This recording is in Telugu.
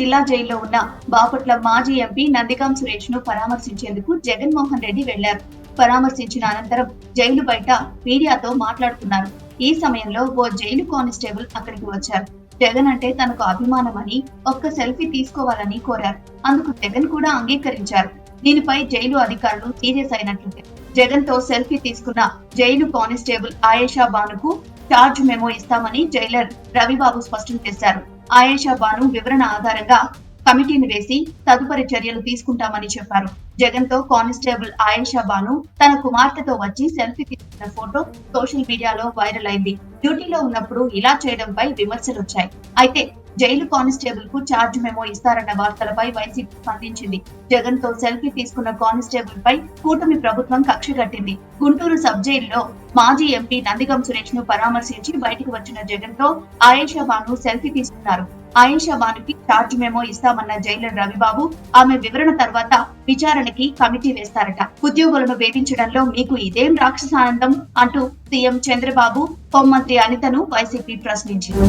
జిల్లా జైల్లో ఉన్న బాపట్ల మాజీ ఎంపీ నందికాం సురేష్ను పరామర్శించేందుకు జగన్మోహన్ రెడ్డి వెళ్ళారు. పరామర్శించిన అనంతరం జైలు బయట మీడియాతో మాట్లాడుతున్నారు ఈ సమయంలో ఓ జైలు కానిస్టేబుల్ అక్కడికి వచ్చారు. జగన్ అంటే తనకు అభిమానమని ఒక్క సెల్ఫీ తీసుకోవాలని కోరారు. అందుకు జగన్ కూడా అంగీకరించారు. దీనిపై జైలు అధికారులు సీరియస్ అయినట్లు జగన్తో సెల్ఫీ తీసుకున్న జైలు కానిస్టేబుల్ ఆయేషా బానుకు చార్జ్ మెమో ఇస్తామని జైలర్ రవిబాబు స్పష్టం చేశారు. ఆయేషా బాను వివరణ ఆధారంగా కమిటీని వేసి తదుపరి చర్యలు తీసుకుంటామని చెప్పారు. జగన్తో కానిస్టేబుల్ ఆయేషా బాను తన కుమార్తెతో వచ్చి సెల్ఫీ తీసుకున్న ఫోటో సోషల్ మీడియాలో వైరల్ అయింది. డ్యూటీలో ఉన్నప్పుడు ఇలా చేయడంపై విమర్శలు వచ్చాయి అయితే జైలు కానిస్టేబుల్కు చార్జ్ మెమో ఇస్తారన్న వార్తలపై వైసీపీ స్పందించింది. జగన్తో సెల్ఫీ తీసుకున్న కానిస్టేబుల్ పై కూటమి ప్రభుత్వం కక్ష కట్టింది. గుంటూరు సబ్ జైల్లో మాజీ ఎంపీ నందిగం సురేష్ను పరామర్శించి బయటకు వచ్చిన జగన్తో ఆయేషా బాను సెల్ఫీ తీసుకున్నారు. ఆయేషా బానుకి చార్జ్ మేమో ఇస్తామన్న జైలర్ రవిబాబు ఆమె వివరణ తర్వాత విచారణకి కమిటీ వేస్తారట. ఉద్యోగులను వేధించడంలో మీకు ఇదేం రాక్షసానందం? అంటూ సీఎం చంద్రబాబు హోంమంత్రి అనితను వైసీపీ ప్రశ్నించింది.